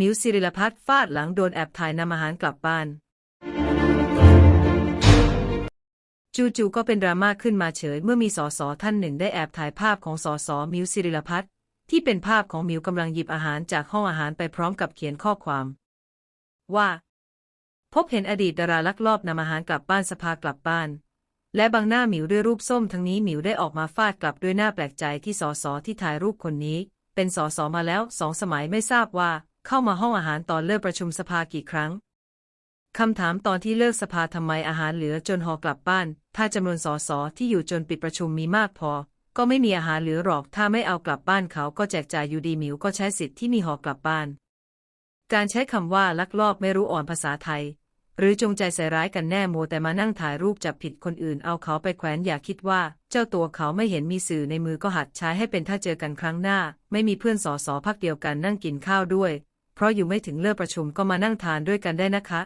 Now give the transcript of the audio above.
มิวสิริลพัฒน์ฟาดหลังโดนแอบถ่ายนำอาหารกลับบ้าน จู่ๆก็เป็นดราม่าขึ้นมาเฉย เมื่อมีสสท่านหนึ่งได้แอบถ่ายภาพของสสมิวสิริลพัฒน์ที่เป็นภาพของมิวกำลังหยิบอาหารจากห้องอาหารไปพร้อมกับเขียนข้อความ ว่า พบเห็นอดีตดาราลักลอบนำอาหารกลับบ้านสภากลับบ้าน และบางหน้าหมิวด้วยรูปส้มทั้งนี้หมิวได้ออกมาฟาดกลับด้วยหน้าแปลกใจที่สสที่ถ่ายรูปคนนี้ เป็นสสมาแล้วสองสมัยไม่ทราบว่า เข้ามาห้องอาหารตอนเลิกประชุมสภากี่ครั้ง คำถามตอนที่เลิกสภาทำไมอาหารเหลือจนหอกลับบ้าน ถ้าจำนวนสสที่อยู่จนปิดประชุมมีมากพอ ก็ไม่มีอาหารเหลือหรอก ถ้าไม่เอากลับบ้านเขาก็แจกจ่ายอยู่ดีหมิวก็ใช้สิทธิ์ที่มีหอกลับบ้าน การใช้คำว่าลักลอบไม่รู้อ่อนภาษาไทย หรือจงใจใส่ร้ายกันแน่โมแต่มานั่งถ่ายรูปจับผิดคนอื่นเอาเขาไปแขวนอย่าคิดว่า เจ้าตัวเขาไม่เห็นมีสื่อในมือก็หัดใช้ให้เป็นถ้าเจอกันครั้งหน้า ไม่มีเพื่อนสอสอพักเดียวกันนั่งกินข้าวด้วย เพราะอยู่ไม่ถึงเลิกประชุมก็มานั่งทานด้วยกันได้นะคะ